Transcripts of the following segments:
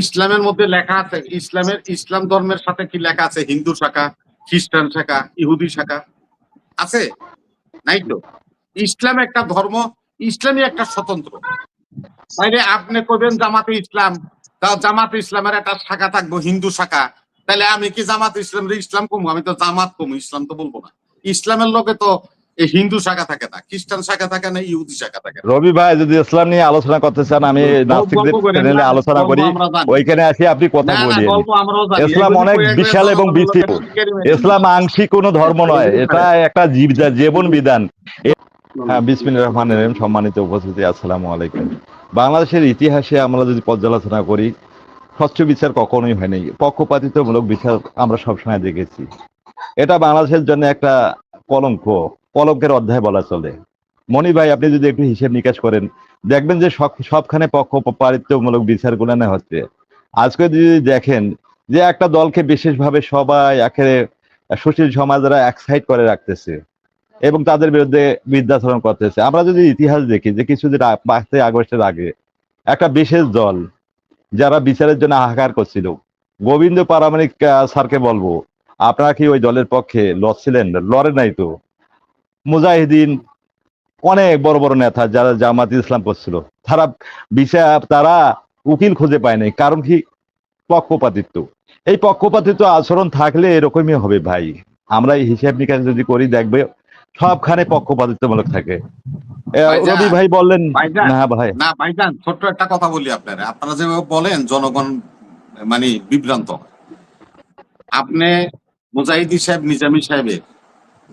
ইসলামের মধ্যে লেখা আছে, ইসলামের ইসলাম ধর্মের সাথে কি লেখা আছে? হিন্দু শাখা, খ্রিস্টান শাখা, ইহুদি শাখা আছে? নাই তো? ইসলাম একটা ধর্ম, ইসলামই একটা স্বতন্ত্র। তাইলে আপনি কবেন জামাতে ইসলাম, তা জামাত ইসলামের একটা শাখা থাকব, হিন্দু শাখা। তাহলে আমি কি জামাত ইসলাম ইসলাম কমু? আমি তো জামাত কমু, ইসলাম তো বলব না। ইসলামের লোকে তো এই হিন্দু শাখা থাকে না খ্রিস্টান শাখা থাকে না ইহুদি শাখা থাকে রবি ভাই যদি ইসলাম নিয়ে আলোচনা করতে চান আমি নাস্তিকদের চ্যানেলে আলোচনা করি। ওইখানে আসি আপনি কথা জানি। ইসলাম অনেক বিশাল এবং বিস্তৃত। ইসলাম আংশিক কোনো ধর্ম নয় এটা একটা জীব- জীবন বিধান। হ্যাঁ বিসমিল্লাহ রহমান রহিম সম্মানিত উপস্থিতি আসসালামু আলাইকুম। বাংলাদেশের ইতিহাসে আমরা যদি পর্যালোচনা করি স্বচ্ছ বিচার কখনোই হয়নি। পক্ষপাতিত্বমূলক বিচার আমরা সবসময় দেখেছি। এটা বাংলাদেশের জন্য একটা কলঙ্ক। কলঙ্কের অধ্যায় বলা চলে। মনি ভাই, আপনি যদি একটু হিসেব নিকাশ করেন, দেখবেন যে সব সবখানে পক্ষপাতিত্বমূলক বিচারগুলো নেওয়া হচ্ছে। আজকে যদি দেখেন যে একটা দলকে বিশেষভাবে সবাই একেবারে সুশীল সমাজরা এক করে রাখতেছে এবং তাদের বিরুদ্ধে বিদ্যাচরণ করতেছে। আমরা যদি ইতিহাস দেখি যে কিছুদিন পাঁচই আগস্টের আগে একটা বিশেষ দল যারা বিচারের জন্য হাহাকার করছিল, গোবিন্দ পারামানিক স্যারকে বলব, আপনারা কি ওই দলের পক্ষে লড়ছিলেন? লড়ে নাই তো? মুজাহিদিন অনেক বড় বড় নেতা যারা জামাত ইসলাম করছিল। তারা বিচার তারা উকিল খুঁজে পায়নি কারণ কি? পক্ষপাতিত্ব। এই পক্ষপাতিত্ব আচরণ থাকলে এরকমই হবে ভাই। আমরা এই হিসাব নিকাশ যদি করি দেখবে সবখানে পক্ষপাতিত্বমূলক থাকে। রবি ভাই বললেন না ভাই। না ভাইজান ছোট্ট একটা কথা বলি আপনারা। আপনারা যেভাবে বলেন জনগণ মানে বিভ্রান্ত। আপনি মুজাহিদি সাহেব নিজামী সাহেবের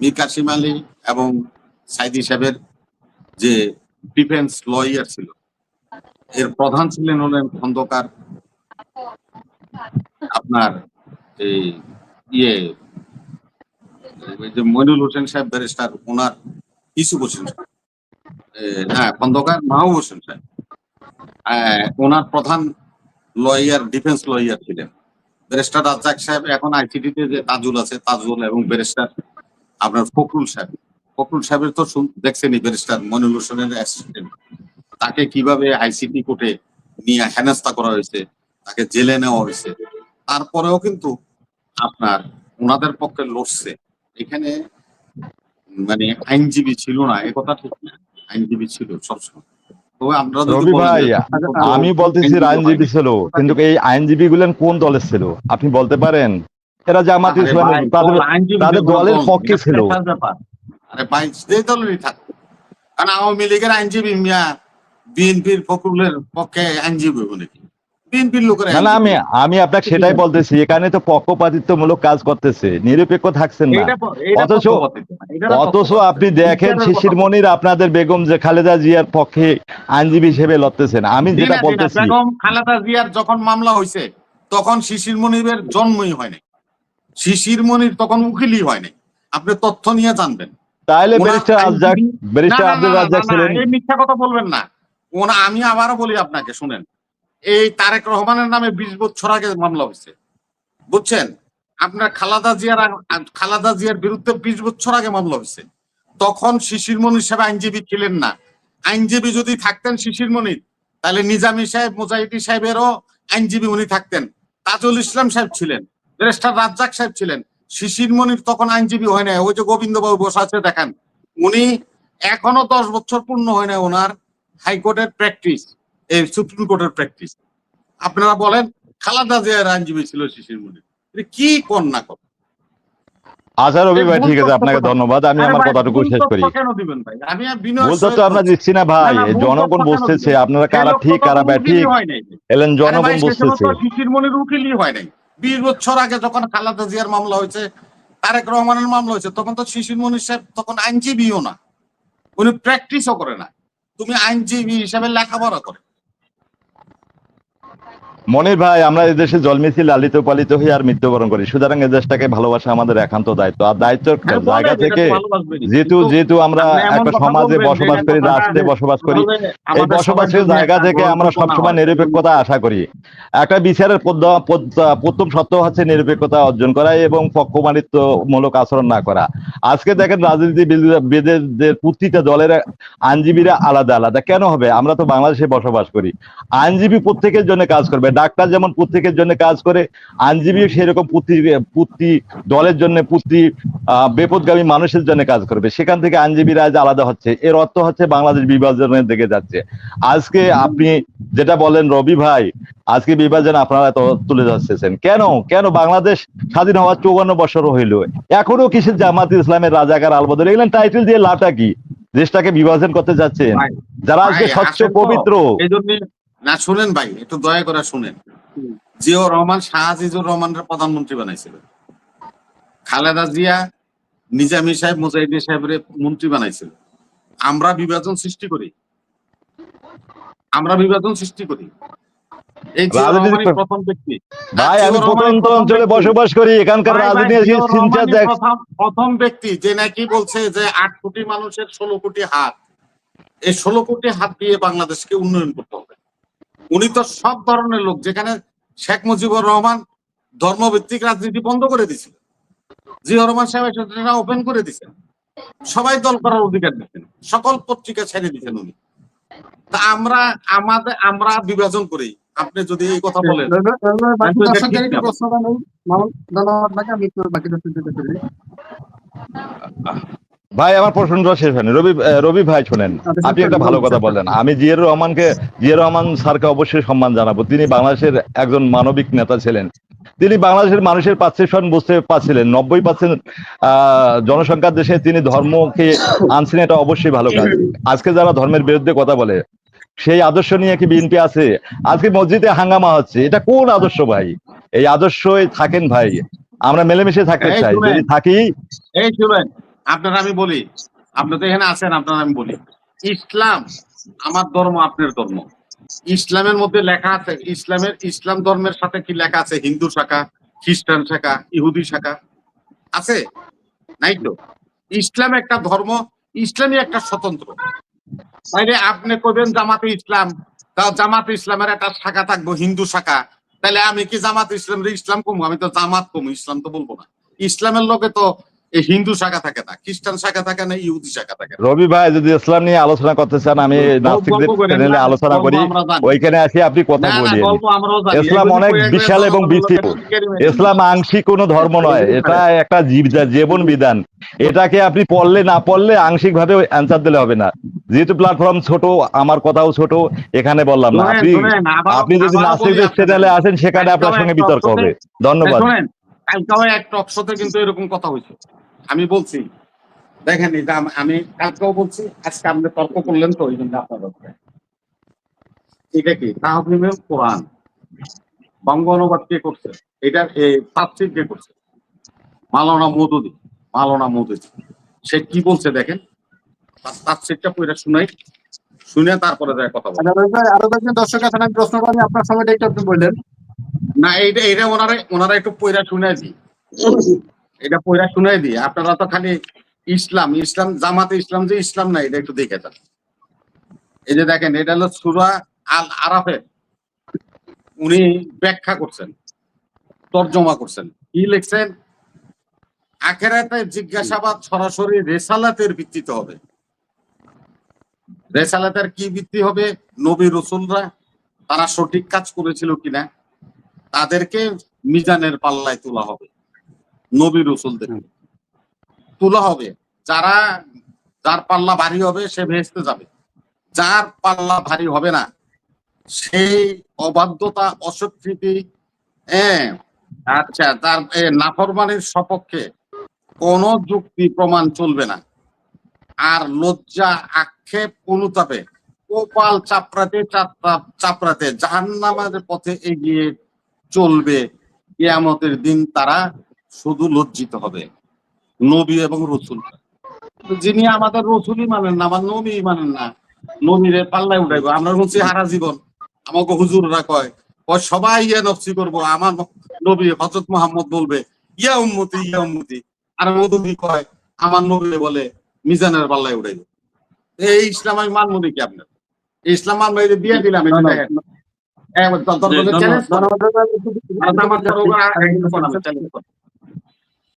মীর কাসিম আলী এবং সাইদি সাহেবের যে ডিফেন্স লয়ার ছিল, এর প্রধান ছিলেন হলেন খন্দকার আপনার এই ইয়ে যে মইনুল হোসেন সাহেব, ব্যারিস্টার ওনার ইসু হোসেন হ্যাঁ খন্দকার মাহবুব হোসেন সাহেব। ওনার প্রধান লয়ার, ডিফেন্স লয়ার ছিলেন। ব্যারিস্টার রাজ্জাক সাহেব এখন আইসিটিতে যে তাজুল আছে, তাজুল এবং ব্যারিস্টার আপনার ফখরুল সাহেব। ফখরুল সাহেবের তো দেখছেনই ব্যারিস্টার মনিরুল হোসেনের অ্যাসিস্ট্যান্ট তাকে কীভাবে আইসিটি কোর্টে নিয়ে হেনস্থা করা হয়েছে তাকে জেলে নেওয়া হয়েছে তারপরেও কিন্তু আপনার ওনাদের পক্ষে লড়ছে। এখানে মানে আইনজীবী ছিল না এ কথা ঠিক না আইনজীবী ছিল সবসময়। রবি ভাই আমি বলতেছি আইনজীবী ছিল কিন্তু এই আইনজীবী গুলেন কোন দলের ছিল? আপনি বলতে পারেন? এরা জামাত ইসলাম তাদের তাদের দলের পক্ষে ছিল। আরে যে দলেরই থাকতো কারণ আওয়ামী লীগের আইনজীবী মিয়া বিএনপির ফখরুলের পক্ষে আইনজীবী বলে বিএনপির লোকের না না আমি আমি আপনাকে সেটাই বলতেছি এখানে তো পক্ষপাতিত্বমূলক কাজ করতেছে নিরপেক্ষ থাকছেন না। অথচ- অথচ আপনি দেখেন শিশির মনির আপনাদের বেগম যে খালেদা জিয়ার পক্ষে আইনজীবী হিসেবে লড়তেছেন। আমি যেটা বলতেছি বেগম খালেদা জিয়ার যখন মামলা হয়েছে তখন শিশির মনিরের জন্মই হয় নাই শিশির মনির তখন উকিলই হয় নাই আপনি তথ্য নিয়ে জানবেন। তাহলে ব্যারিস্টার রাজ্জাক ব্যারিস্টার না, না, আব্দুল না, না, রাজ্জাক ছিলেন। এই মিথ্যা কথা বলবেন না। ওনা আমি আবারও বলি আপনাকে শুনেন। এই তারেক রহমানের নামে বিশ বছর আগে মামলা হয়েছে। বুঝছেন? আপনার খালাদা জিয়ার খালাদা জিয়ার বিরুদ্ধে বিশ বছর আগে মামলা হয়েছে। তখন শিশির মনির সাহেব আইনজীবী ছিলেন না। আইনজীবী যদি থাকতেন শিশির মনির তাহলে নিজামী সাহেব মুজাহিদি সাহেবেরও আইনজীবী উনি থাকতেন। তাজুল ইসলাম সাহেব ছিলেন। ব্যারিস্টার রাজ্জাক সাহেব ছিলেন। শিশির মনির তখন আইনজীবী হয় নাই ওই যে গোবিন্দবাবু বসে আছে দেখেন। উনি এখনও দশ বছর পূর্ণ হয় নাই ওনার হাইকোর্টের প্র্যাকটিস এই সুপ্রিম কোর্টের প্র্যাকটিস। আপনারা বলেন খালাদা জিয়ার আইনজীবী ছিল শিশির মনির। কি কন্যা কথা? আচ্ছা রবি ভাই ঠিক আছে আপনাকে ধন্যবাদ। আমি আমার কথাটুকু শেষ করি। আমরা দিচ্ছি না ভাই জনগণ বুঝতেছে আপনারা কারা ঠিক কারা ব্যাঠিক। এলেন জনগণ বুঝতেছে। শিশির মনির উকিলই হয় নাই। বিশ বছর আগে যখন খালাদা জিয়ার মামলা হয়েছে, তারেক রহমানের মামলা হয়েছে, তখন তো শিশির মনির সাহেব তখন আইনজীবীও না। উনি প্র্যাকটিসও করে না। তুমি আইনজীবী হিসাবে লেখাপড়া করে। মনির ভাই আমরা এই দেশে জন্মেছি লালিত পালিত হয়ে আর মৃত্যুবরণ করি। সুতরাং দেশটাকে ভালোবাসা আমাদের একান্ত দায়িত্ব। আর দায়িত্ব জায়গা থেকে যেহেতু যেহেতু আমরা একটা সমাজে বসবাস করি রাষ্ট্রে বসবাস করি এই বসবাসের জায়গা থেকে আমরা সবসময় নিরপেক্ষতা আশা করি। একটা বিচারের প্রথম সত্য হচ্ছে নিরপেক্ষতা অর্জন করা এবং পক্ষপাতিত্বমূলক আচরণ না করা। আজকে দেখেন রাজনীতি রাজনীতিবিদদের প্রতিটা দলের আইনজীবীরা আলাদা আলাদা। কেন হবে? আমরা তো বাংলাদেশে বসবাস করি। আইনজীবী প্রত্যেকের জন্য কাজ করবে। ডাক্তার যেমন প্রত্যেকের জন্য কাজ করে আইনজীবী সেরকম প্রতি প্রতি দলের জন্য প্রতি আহ, বিপদগামী মানুষের জন্য কাজ করবে। সেখান থেকে আইনজীবীরা আজ আলাদা হচ্ছে এর অর্থ হচ্ছে বাংলাদেশ বিভাজনের দিকে যাচ্ছে। আজকে আপনি যেটা বলেন রবি ভাই আজকে বিভাজন আপনারা তুলে ধরতেছেন। কেন? কেন বাংলাদেশ স্বাধীন হওয়ার চৌবান্ন বছর হইল? এখনও কিসের জামাত ইসলামের রাজাকার আলবদর? এগুলো টাইটেল দিয়ে লাভটা কি? দেশটাকে বিভাজন করতে যাচ্ছেন? যারা আজকে স্বচ্ছ পবিত্র। না শুনেন ভাই একটু দয়া করে শুনেন। জিয়াউর রহমান শাহ আজিজুর রহমানের প্রধানমন্ত্রী বানাইছিল। খালেদা জিয়া নিজামী সাহেব মুজাহিদি সাহেবের মন্ত্রী বানাইছিল। আমরা বিভাজন সৃষ্টি করি। আমরা বিভাজন সৃষ্টি করি। প্রথম ব্যক্তি। ভাই আমি প্রত্যন্ত অঞ্চলে বসবাস করি এখানকার রাজনীতি প্রথম ব্যক্তি যে নাকি বলছে যে আট কোটি মানুষের ষোলো কোটি হাত। এই ষোলো কোটি হাত দিয়ে বাংলাদেশকে উন্নয়ন করতে হবে। উনি তো সব ধরনের লোক যেখানে শেখ মুজিবুর রহমান ধর্মভিত্তিক রাজনীতি বন্ধ করে দিয়েছিল। জিয়া রহমান সাহেব সেটা ওপেন করে দিয়েছেন সবাই দল করার অধিকার দিচ্ছেন সকল পত্রিকা ছেড়ে দিচ্ছেন উনি। তা আমরা আমাদের আমরা বিভাজন করি। আপনি যদি এই কথা বলেন। ধন্যবাদ আপনাকে আমি বাকি। ভাই আমার প্রশ্নটা শেষ হয়নি। রবি রবি ভাই শোনেন আচ্ছা, আপনি একটা ভালো কথা বললেন। আমি জিয়াউর রহমানকে জিয়াউর রহমান স্যারকে অবশ্যই সম্মান জানাব। তিনি বাংলাদেশের একজন মানবিক নেতা ছিলেন। তিনি বাংলাদেশের মানুষের পার্সেপশন বুঝতে পারছিলেন। নব্বই পার্সেন্ট জনসংখ্যার দেশে তিনি ধর্মকে আনছেন এটা অবশ্যই ভালো কাজ। আজকে যারা ধর্মের বিরুদ্ধে কথা বলে সেই আদর্শ নিয়ে কি বিএনপি আছে? আজকে মসজিদে হাঙ্গামা হচ্ছে। এটা কোন আদর্শ ভাই? এই আদর্শই থাকেন ভাই। আমরা মিলেমিশে থাকতে চাই। যদি থাকি এই শুনেন। আপনারা আমি বলি, আপনি তো এখানে আছেন, আপনারা আমি বলি। ইসলাম, আমার ধর্ম, আপনার ধর্ম। ইসলামের মধ্যে লেখা আছে, ইসলামের, ইসলাম ধর্মের সাথে কি লেখা আছে? হিন্দু শাখা, খ্রিস্টান শাখা, ইহুদি শাখা আছে? নাই তো? ইসলাম একটা ধর্ম, ইসলামই একটা স্বতন্ত্র। তাইলে আপনি কবেন জামাতে ইসলাম, তা জামাত ইসলামের একটা শাখা থাকব, হিন্দু শাখা। তাহলে আমি কি জামাত ইসলাম ইসলাম কমু? আমি তো জামাত কমু, ইসলাম তো বলব না। ইসলামের লোকে তো এই হিন্দু শাখা থাকে না খ্রিস্টান শাখা থাকে না ইহুদি শাখা থাকে না। রবি ভাই যদি ইসলাম নিয়ে আলোচনা করতে চান আমি নাস্তিকদের চ্যানেলে আলোচনা করি। ওইখানে আসি আপনি কথা জানি। ইসলাম অনেক বিশাল এবং বিস্তৃত। ইসলাম আংশিক কোনো ধর্ম নয়। এটা একটা জীব- জীবন বিধান। এটাকে আপনি পড়লে না পড়লে আংশিক ভাবে অ্যান্সার দিলে হবে না। যেহেতু প্ল্যাটফর্ম ছোট আমার কথাও ছোট এখানে বললাম না। আপনি আপনি যদি বলি নাস্তিকদের চ্যানেলে আসেন সেখানে আপনার সঙ্গে বিতর্ক হবে। ধন্যবাদ। কিন্তু এরকম কথা হয়েছে। আমি বলছি দেখেন এটা আম- আমি কালকেও বলছি আজকে আপনি তর্ক করলেন তো ওই জন্য আপনার। এটা কি তাহমিমের কোরআন। বঙ্গ অনুবাদ কে করছে? এটা তাফসির কে করছে? মালনা মধুদি মালনা মধুদি সে কি বলছে দেখেন? তাফসিরটা পড়ে শুনাই শুনে তারপরে যায় কথা বলে। রবি ভাই, আরও কয়েকজন দর্শক আছেন আমি প্রশ্ন করি আপনার সময়টা একটু আপনি বললেন। না এইটা এটা ওনারা ওনারা একটু পয়রা শুনাই দিই। এটা পয়রা শুনাই দিই। আপনারা তো খালি ইসলাম ইসলাম, জামাতে ইসলাম যে ইসলাম না এটা একটু দেখে যান। এই যে দেখেন, এটা হলো সুরা আল আরাফে উনি ব্যাখ্যা করছেন, তর্জমা করছেন। কি লিখছেন? আখেরাতে জিজ্ঞাসাবাদ সরাসরি রেসালাতের ভিত্তিতে হবে। রেসালাতের কি ভিত্তি হবে? নবী রসুলরা, তারা সঠিক কাজ করেছিল কিনা? তাদেরকে মিজানের পাল্লায় তোলা হবে। নবী রসুলদের। তোলা হবে। যারা যার পাল্লা ভারী হবে সে ভেস্তে যাবে। যার পাল্লা ভারী হবে না সেই অবাধ্যতা অস্বীকৃতি হ্যাঁ আচ্ছা তার নাফরমানির সপক্ষে কোন যুক্তি প্রমাণ চলবে না। আর লজ্জা আক্ষেপ অনুতাপে কপাল চাপড়াতে চাপড়া- চাপড়াতে জাহান্নামের পথে এগিয়ে চলবে কিয়ামতের দিন তারা শুধু লজ্জিত হবে নবী এবং রসুল যিনি আমাদের রসুলই মানেন না আমার নবী মানেন না নবীরে পাল্লায় উঠাইবো আমরা বলছি হারা জীবন আমাকে হুজুররা কয় কয় সবাই ইয়া নফসি করব আমার নবী হজরত মোহাম্মদ বলবে ইয়া উম্মতি ইয়া উম্মতি আর মধুবী কয় আমার নবী বলে মিজানের পাল্লায় উঠাইবো এই ইসলাম আমি মানবো নাকি আপনার ইসলাম মানবো দিয়ে দিলাম